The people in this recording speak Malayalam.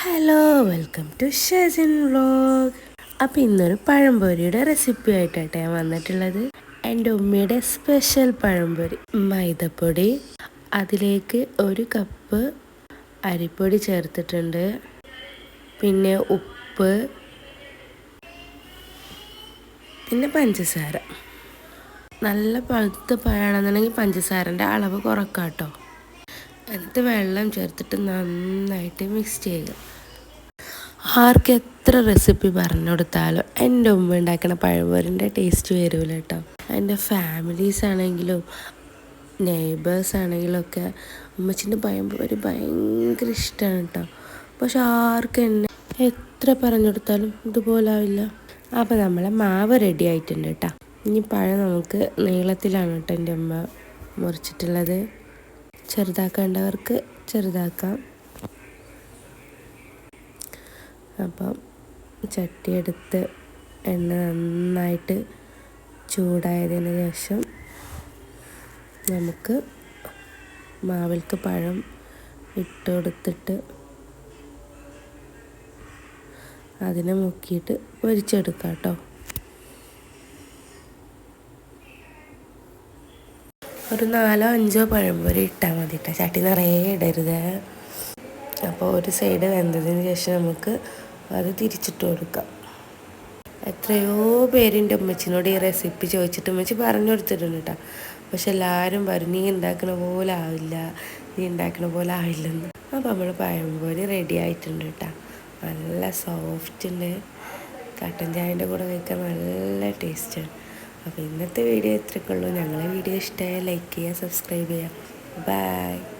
Hello welcome to Shezin vlog അപ്പോൾ ഇന്നൊരു പഴംപൊരിയുടെ റെസിപ്പി ആയിട്ടാട്ടെ ഞാൻ വന്നിട്ടുള്ളത്. എന്റെ ഉമ്മയുടെ സ്പെഷ്യൽ പഴംപൊരി മൈദപ്പൊടി. അതിലേക്ക് ഒരു കപ്പ് അരിപ്പൊടി ചേർത്തിട്ടുണ്ട്. പിന്നെ ഉപ്പ്. പിന്നെ പഞ്ചസാര. നല്ല പഴുത്ത പഴമാണെന്നുണ്ടെങ്കിൽ പഞ്ചസാരന്റെ അളവ് കുറക്കാം കേട്ടോ എന്നിട്ട് വെള്ളം ചേർത്തിട്ട് നന്നായിട്ട് മിക്സ് ചെയ്യുക. ആർക്ക് എത്ര റെസിപ്പി പറഞ്ഞു കൊടുത്താലും എന്റെ ഉമ്മ ഉണ്ടാക്കുന്ന പഴംപൊരിന്റെ ടേസ്റ്റ് വരില്ല കേട്ടോ എന്റെ ഫാമിലീസ് ആണെങ്കിലും നെയ്ബേഴ്സ് ആണെങ്കിലും ഒക്കെ ഉമ്മച്ചിന്റെ പഴംപൊരി ഭയങ്കര ഇഷ്ടമാണ് കേട്ടോ പക്ഷെ ആർക്ക് എന്നെ എത്ര പറഞ്ഞു കൊടുത്താലും ഇതുപോലെ ആവില്ല. അപ്പോൾ നമ്മളെ മാവ് റെഡി ആയിട്ടുണ്ട് കേട്ടോ ഇനി പഴം നമുക്ക് നീളത്തിലാണ് കേട്ടോ എന്റെ അമ്മ മുറിച്ചിട്ടുള്ളത്. ചെറുതാക്കേണ്ടവർക്ക് ചെറുതാക്കാം. അപ്പം ചട്ടിയെടുത്ത് എണ്ണ നന്നായിട്ട് ചൂടായതിന് ശേഷം നമുക്ക് മാവിൽക്ക് പഴം ഇട്ട് കൊടുത്തിട്ട് അതിനെ മുക്കിയിട്ട് പൊരിച്ചെടുക്കാം കേട്ടോ. ഒരു നാലോ അഞ്ചോ പഴം പഴംപൊരി ഇട്ടാൽ മതി കേട്ടോ ചട്ടി നിറയെ ഇടരുത്. അപ്പോൾ ഒരു സൈഡ് വെന്തതിന് ശേഷം നമുക്ക് അത് തിരിച്ചിട്ട് കൊടുക്കാം. എത്രയോ പേരിന്റെ ഉമ്മച്ചിനോട് ഈ റെസിപ്പി ചോദിച്ചിട്ട്. ഉമ്മച്ചി പറഞ്ഞു കൊടുത്തിട്ടുണ്ട് കേട്ടോ പക്ഷെ എല്ലാവരും പറഞ്ഞു നീ ഉണ്ടാക്കുന്ന പോലെ ആവില്ല. നീ ഉണ്ടാക്കുന്ന പോലെ ആവില്ലെന്ന്. അപ്പോൾ നമ്മൾ പഴംപൊരി റെഡി ആയിട്ടുണ്ട് കേട്ടോ നല്ല സോഫ്റ്റ് ഉണ്ട് കട്ടൻ ചായന്റെ കൂടെ കഴിക്കാൻ നല്ല ടേസ്റ്റാണ് അപ്പോൾ ഇന്നത്തെ വീഡിയോ ഇത്രയൊക്കെ ഉള്ളൂ. ഞങ്ങളെ വീഡിയോ ഇഷ്ടമായ ലൈക്ക് ചെയ്യുക സബ്സ്ക്രൈബ് ചെയ്യുക. ബൈ